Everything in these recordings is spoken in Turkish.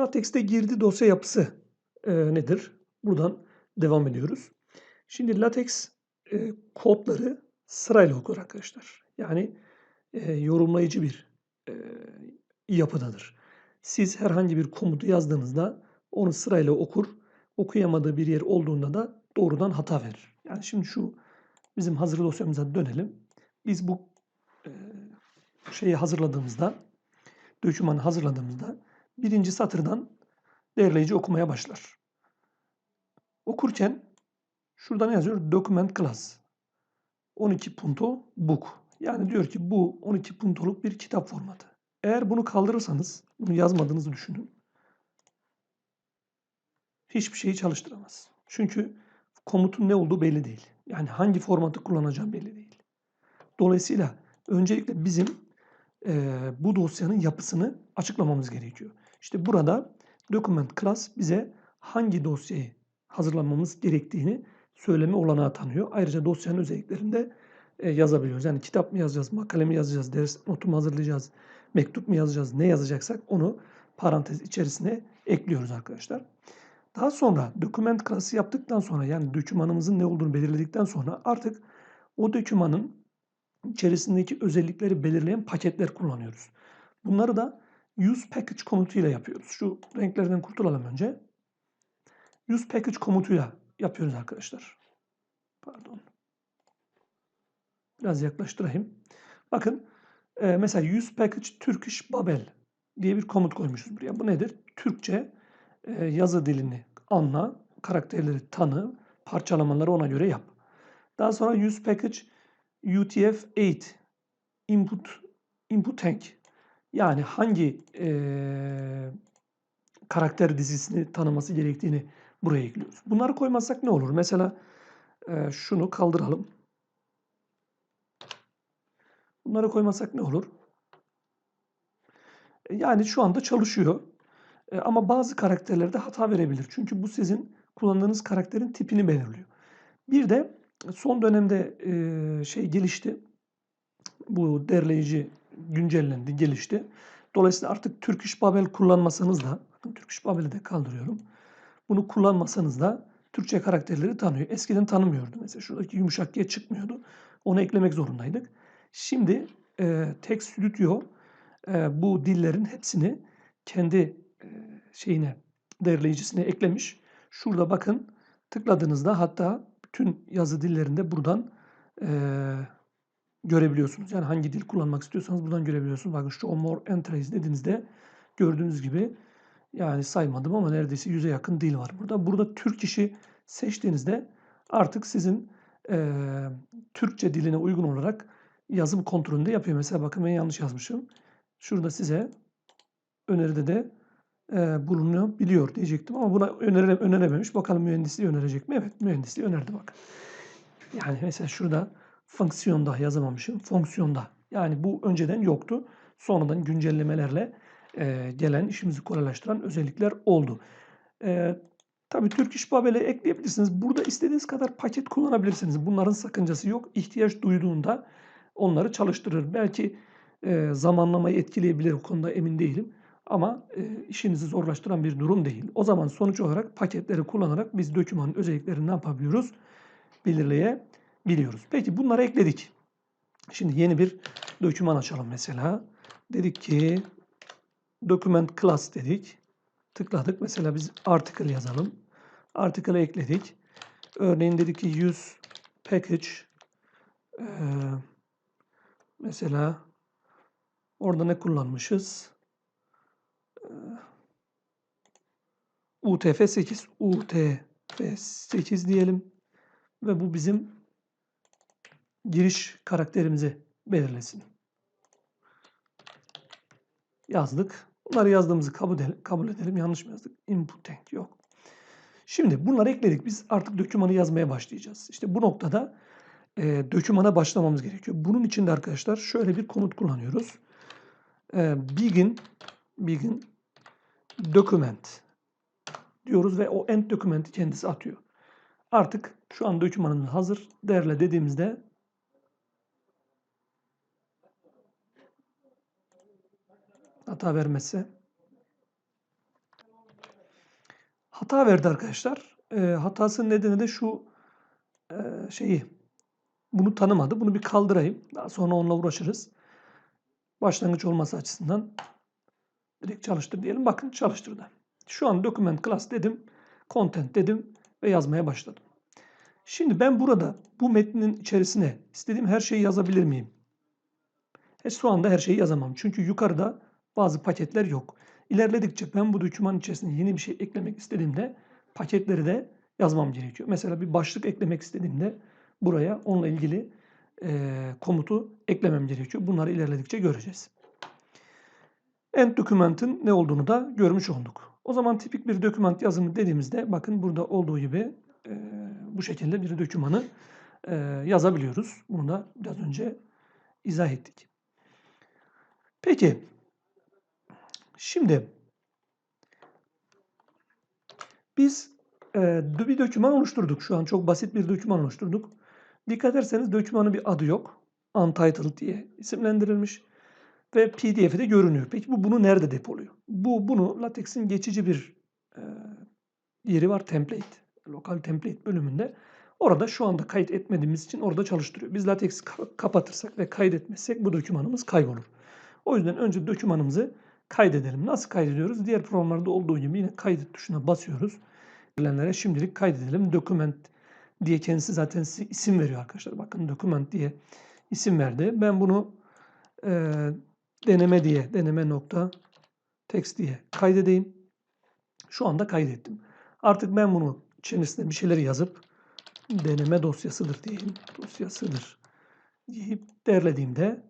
LaTeX'te girdi dosya yapısı e, nedir? Buradan devam ediyoruz. Şimdi LaTeX e, kodları sırayla okur arkadaşlar. Yani e, yorumlayıcı bir e, yapıdadır. Siz herhangi bir komutu yazdığınızda onu sırayla okur. Okuyamadığı bir yer olduğunda da doğrudan hata verir. Yani şimdi şu bizim hazır dosyamıza dönelim. Biz bu e, şeyi hazırladığımızda, dokümanı hazırladığımızda birinci satırdan değerleyici okumaya başlar. Okurken şurada ne yazıyor? Document class. 12 punto book. Yani diyor ki bu 12 puntoluk bir kitap formatı. Eğer bunu kaldırırsanız, bunu yazmadığınızı düşünün. Hiçbir şeyi çalıştıramaz. Çünkü komutun ne olduğu belli değil. Yani hangi formatı kullanacağım belli değil. Dolayısıyla öncelikle bizim e, bu dosyanın yapısını açıklamamız gerekiyor. İşte burada document class bize hangi dosyayı hazırlamamız gerektiğini söyleme olanağı tanıyor. Ayrıca dosyanın özelliklerinde e, yazabiliyoruz. Yani kitap mı yazacağız, makale mi yazacağız, ders notu mu hazırlayacağız, mektup mu yazacağız, ne yazacaksak onu parantez içerisine ekliyoruz arkadaşlar. Daha sonra doküment klası yaptıktan sonra yani dokümanımızın ne olduğunu belirledikten sonra artık o dokümanın içerisindeki özellikleri belirleyen paketler kullanıyoruz. Bunları da use package komutuyla yapıyoruz. Şu renklerden kurtulalım önce. Use package komutuyla yapıyoruz arkadaşlar. Pardon. Biraz yaklaştırayım. Bakın e, mesela use package Turkish Babel diye bir komut koymuşuz buraya. Bu nedir? Türkçe e, yazı dilini anla, karakterleri tanı, parçalamaları ona göre yap. Daha sonra use package UTF-8 input input tank yani hangi e, karakter dizisini tanıması gerektiğini buraya ekliyoruz. Bunları koymazsak ne olur? Mesela e, şunu kaldıralım. Bunları koymasak ne olur? E, yani şu anda çalışıyor. E, ama bazı karakterlerde hata verebilir. Çünkü bu sizin kullandığınız karakterin tipini belirliyor. Bir de son dönemde şey gelişti. Bu derleyici güncellendi, gelişti. Dolayısıyla artık Turkish Babel kullanmasanız da, bakın Turkish Babel'i de kaldırıyorum. Bunu kullanmasanız da Türkçe karakterleri tanıyor. Eskiden tanımıyordu mesela. Şuradaki yumuşak G çıkmıyordu. Onu eklemek zorundaydık. Şimdi e, Text Studio e, bu dillerin hepsini kendi e, şeyine, derleyicisine eklemiş. Şurada bakın tıkladığınızda hatta bütün yazı dillerinde buradan e, görebiliyorsunuz. Yani hangi dil kullanmak istiyorsanız buradan görebiliyorsunuz. Bakın şu more entries dediğinizde gördüğünüz gibi yani saymadım ama neredeyse yüze yakın dil var burada. Burada Türk işi seçtiğinizde artık sizin e, Türkçe diline uygun olarak yazım kontrolünde yapıyor. Mesela bakın ben yanlış yazmışım. Şurada size öneride de e, bulunabiliyor diyecektim ama buna önere, önerememiş. Bakalım mühendisliği önerecek mi? Evet mühendisliği önerdi bak. Yani mesela şurada fonksiyonda yazamamışım. Fonksiyonda. Yani bu önceden yoktu. Sonradan güncellemelerle e, gelen işimizi kolaylaştıran özellikler oldu. E, tabii Türk İş Babel'e ekleyebilirsiniz. Burada istediğiniz kadar paket kullanabilirsiniz. Bunların sakıncası yok. İhtiyaç duyduğunda onları çalıştırır. Belki e, zamanlamayı etkileyebilir o konuda emin değilim. Ama e, işinizi zorlaştıran bir durum değil. O zaman sonuç olarak paketleri kullanarak biz dokümanın özelliklerini ne yapabiliyoruz? Belirleyebiliyoruz. Peki bunları ekledik. Şimdi yeni bir doküman açalım mesela. Dedik ki document class dedik. Tıkladık. Mesela biz article yazalım. Article'ı ekledik. Örneğin dedik ki use package ee, mesela orada ne kullanmışız? UTF-8 UTF-8 diyelim ve bu bizim giriş karakterimizi belirlesin. Yazdık. Bunları yazdığımızı kabul. Kabul edelim. Yanlış mı yazdık? Input tank yok. Şimdi bunları ekledik. Biz artık dokümanı yazmaya başlayacağız. İşte bu noktada e, dokümana başlamamız gerekiyor. Bunun için de arkadaşlar şöyle bir komut kullanıyoruz. E, begin begin document diyoruz ve o end dokumenti kendisi atıyor. Artık şu an dokümanımız hazır. Derle dediğimizde hata vermezse hata verdi arkadaşlar. E, hatasının nedeni de şu e, şeyi bunu tanımadı. Bunu bir kaldırayım. Daha sonra onunla uğraşırız. Başlangıç olması açısından direkt çalıştır diyelim. Bakın çalıştırdı. Şu an document class dedim. Content dedim ve yazmaya başladım. Şimdi ben burada bu metnin içerisine istediğim her şeyi yazabilir miyim? E şu anda her şeyi yazamam. Çünkü yukarıda bazı paketler yok. İlerledikçe ben bu doküman içerisine yeni bir şey eklemek istediğimde paketleri de yazmam gerekiyor. Mesela bir başlık eklemek istediğimde buraya onunla ilgili e, komutu eklemem gerekiyor. Bunları ilerledikçe göreceğiz. End document'ın ne olduğunu da görmüş olduk. O zaman tipik bir doküman yazımı dediğimizde bakın burada olduğu gibi e, bu şekilde bir dokümanı e, yazabiliyoruz. Bunu da biraz önce izah ettik. Peki. Şimdi biz e, bir doküman oluşturduk. Şu an çok basit bir doküman oluşturduk. Dikkat ederseniz dokümanın bir adı yok. Untitled diye isimlendirilmiş. Ve pdf'de görünüyor. Peki bu bunu nerede depoluyor? Bu bunu LaTeX'in geçici bir e, yeri var template. Lokal template bölümünde. Orada şu anda kayıt etmediğimiz için orada çalıştırıyor. Biz LaTeX'i kapatırsak ve kaydetmezsek bu dokümanımız kaybolur. O yüzden önce dokümanımızı kaydedelim. Nasıl kaydediyoruz? Diğer programlarda olduğu gibi yine kaydet tuşuna basıyoruz. Verilenlere şimdilik kaydedelim. Document diye kendisi zaten isim veriyor arkadaşlar. Bakın document diye isim verdi. Ben bunu e, deneme diye, deneme nokta text diye kaydedeyim. Şu anda kaydettim. Artık ben bunu içerisinde bir şeyler yazıp deneme dosyasıdır diyeyim. Dosyasıdır deyip derlediğimde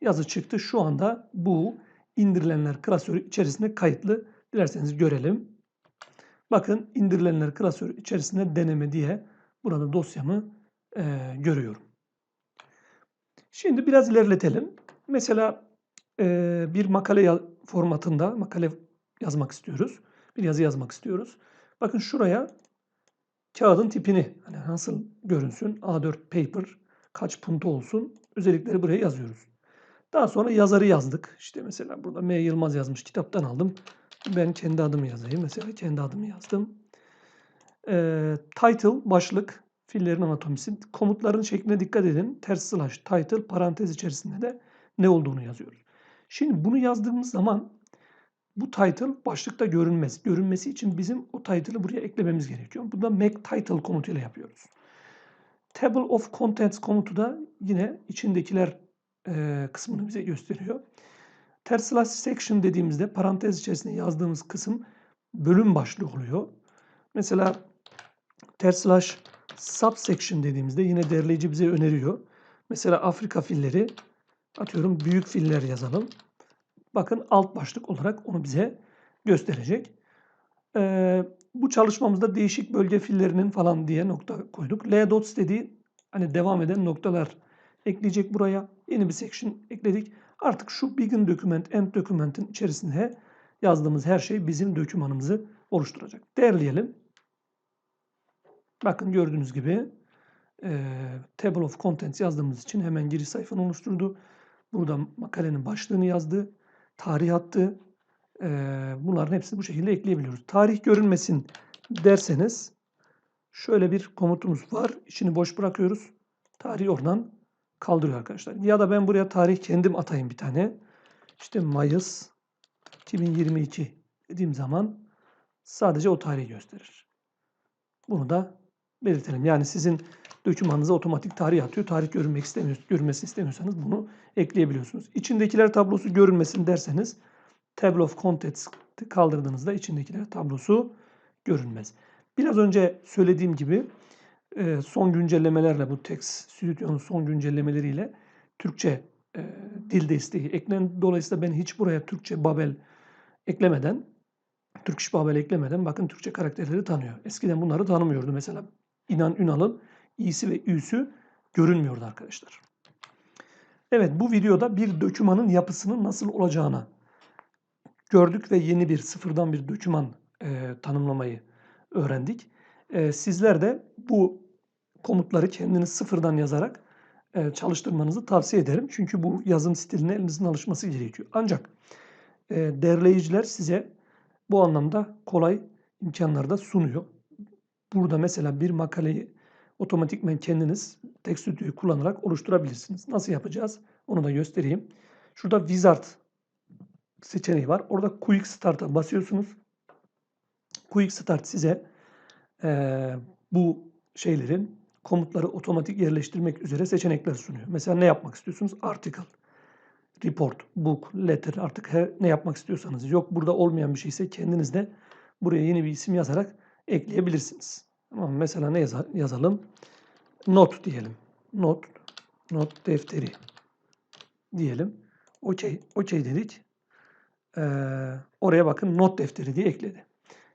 yazı çıktı. Şu anda bu indirilenler klasörü içerisinde kayıtlı. Dilerseniz görelim. Bakın indirilenler klasörü içerisinde deneme diye burada dosyamı e, görüyorum. Şimdi biraz ilerletelim. Mesela e, bir makale formatında makale yazmak istiyoruz. Bir yazı yazmak istiyoruz. Bakın şuraya kağıdın tipini hani nasıl görünsün A4 paper kaç punto olsun özellikleri buraya yazıyoruz. Daha sonra yazarı yazdık. İşte mesela burada M. Yılmaz yazmış. Kitaptan aldım. Ben kendi adımı yazayım. Mesela kendi adımı yazdım. Ee, title, başlık, fillerin anatomisi. Komutların şekline dikkat edin. Ters slash title parantez içerisinde de ne olduğunu yazıyoruz. Şimdi bunu yazdığımız zaman bu title başlıkta görünmez. Görünmesi için bizim o title'ı buraya eklememiz gerekiyor. Bunu da make title komutuyla yapıyoruz. Table of contents komutu da yine içindekiler e, kısmını bize gösteriyor. Ters slash section dediğimizde parantez içerisinde yazdığımız kısım bölüm başlığı oluyor. Mesela ters slash subsection dediğimizde yine derleyici bize öneriyor. Mesela Afrika filleri atıyorum büyük filler yazalım. Bakın alt başlık olarak onu bize gösterecek. Ee, bu çalışmamızda değişik bölge fillerinin falan diye nokta koyduk. L dots dediği hani devam eden noktalar ekleyecek buraya. Yeni bir section ekledik. Artık şu begin document, end document'in içerisinde yazdığımız her şey bizim dokümanımızı oluşturacak. Değerleyelim. Bakın gördüğünüz gibi e, Table of Contents yazdığımız için hemen giriş sayfanı oluşturdu. Burada makalenin başlığını yazdı. Tarih attı. E, bunların hepsini bu şekilde ekleyebiliyoruz. Tarih görünmesin derseniz şöyle bir komutumuz var. İçini boş bırakıyoruz. Tarihi oradan kaldırıyor arkadaşlar. Ya da ben buraya tarih kendim atayım bir tane. İşte Mayıs 2022 dediğim zaman sadece o tarihi gösterir. Bunu da belirtelim. Yani sizin dokümanınıza otomatik tarih atıyor. Tarih görünmek istemiyorsunuz, görünmesini istemiyorsanız bunu ekleyebiliyorsunuz. İçindekiler tablosu görünmesin derseniz Table of Contents kaldırdığınızda içindekiler tablosu görünmez. Biraz önce söylediğim gibi e, son güncellemelerle bu Text Studio'nun son güncellemeleriyle Türkçe e, dil desteği eklen. Dolayısıyla ben hiç buraya Türkçe Babel eklemeden, Türkçe Babel eklemeden bakın Türkçe karakterleri tanıyor. Eskiden bunları tanımıyordu. Mesela İnan Ünal'ın i'si ve ü'sü görünmüyordu arkadaşlar. Evet bu videoda bir dökümanın yapısının nasıl olacağını gördük ve yeni bir sıfırdan bir döküman e, tanımlamayı öğrendik. E, sizler de bu komutları kendiniz sıfırdan yazarak e, çalıştırmanızı tavsiye ederim. Çünkü bu yazım stiline elinizin alışması gerekiyor. Ancak e, derleyiciler size bu anlamda kolay imkanları da sunuyor. Burada mesela bir makaleyi otomatikmen kendiniz Text Studio'yu kullanarak oluşturabilirsiniz. Nasıl yapacağız? Onu da göstereyim. Şurada Wizard seçeneği var. Orada Quick Start'a basıyorsunuz. Quick Start size eee, bu şeylerin komutları otomatik yerleştirmek üzere seçenekler sunuyor. Mesela ne yapmak istiyorsunuz? Article, report, book, letter artık her, ne yapmak istiyorsanız. Yok burada olmayan bir şeyse kendiniz de buraya yeni bir isim yazarak ekleyebilirsiniz. Tamam? Mesela ne yaza- yazalım? Not diyelim. Not, not defteri diyelim. Okey, okey dedik. Ee, oraya bakın not defteri diye ekledi.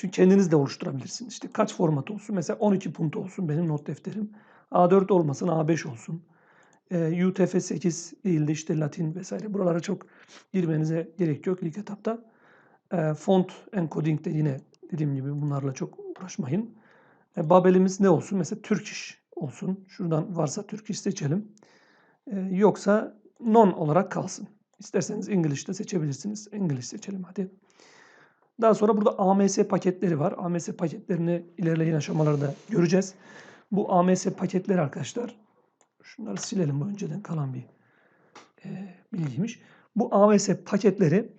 Çünkü kendiniz de oluşturabilirsiniz. İşte kaç format olsun? Mesela 12 punt olsun benim not defterim. A4 olmasın, A5 olsun. Ee, UTF-8 değil de işte Latin vesaire. Buralara çok girmenize gerek yok ilk etapta. Ee, font encoding de yine dediğim gibi bunlarla çok uğraşmayın. E, Babelimiz ne olsun? Mesela Turkish olsun. Şuradan varsa Turkish seçelim. E, yoksa non olarak kalsın. İsterseniz English'te seçebilirsiniz. English seçelim hadi. Daha sonra burada AMS paketleri var. AMS paketlerini ilerleyen aşamalarda göreceğiz. Bu AMS paketleri arkadaşlar şunları silelim bu önceden kalan bir e, bilgiymiş. Bu AMS paketleri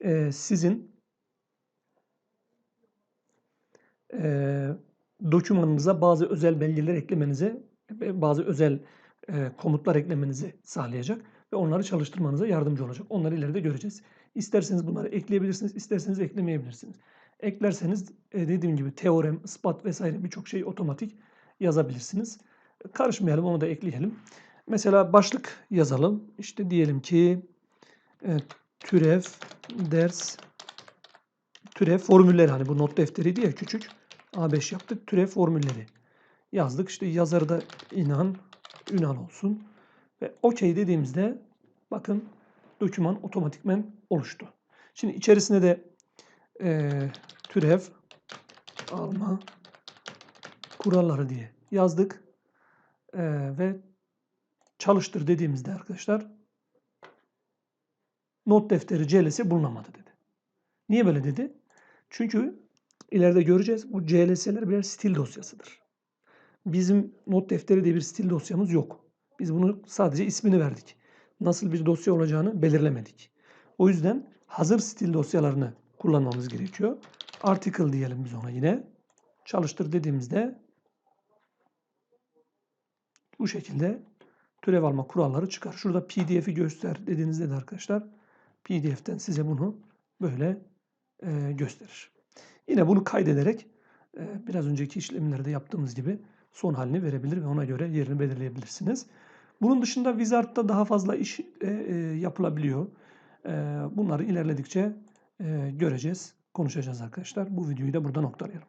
e, sizin e, dokümanınıza bazı özel belgeler eklemenize ve bazı özel e, komutlar eklemenizi sağlayacak ve onları çalıştırmanıza yardımcı olacak. Onları ileride göreceğiz. İsterseniz bunları ekleyebilirsiniz, isterseniz eklemeyebilirsiniz. Eklerseniz e, dediğim gibi teorem, ispat vesaire birçok şey otomatik yazabilirsiniz. Karışmayalım onu da ekleyelim. Mesela başlık yazalım. İşte diyelim ki e, türev ders türev formülleri hani bu not defteri diye küçük A5 yaptık. Türev formülleri yazdık. İşte yazarı da inan Ünal olsun. Ve OK dediğimizde bakın doküman otomatikmen oluştu. Şimdi içerisine de e, türev alma kuralları diye yazdık. E, ve çalıştır dediğimizde arkadaşlar not defteri CLS bulunamadı dedi. Niye böyle dedi? Çünkü ileride göreceğiz bu CLS'ler birer stil dosyasıdır. Bizim not defteri diye bir stil dosyamız yok. Biz bunu sadece ismini verdik. Nasıl bir dosya olacağını belirlemedik. O yüzden hazır stil dosyalarını kullanmamız gerekiyor. Article diyelim biz ona yine. Çalıştır dediğimizde bu şekilde türev alma kuralları çıkar. Şurada PDF'i göster dediğinizde de arkadaşlar PDF'ten size bunu böyle e, gösterir. Yine bunu kaydederek e, biraz önceki işlemlerde yaptığımız gibi son halini verebilir ve ona göre yerini belirleyebilirsiniz. Bunun dışında Wizard'da daha fazla iş e, e, yapılabiliyor. E, bunları ilerledikçe göreceğiz, konuşacağız arkadaşlar. Bu videoyu da burada noktalayalım.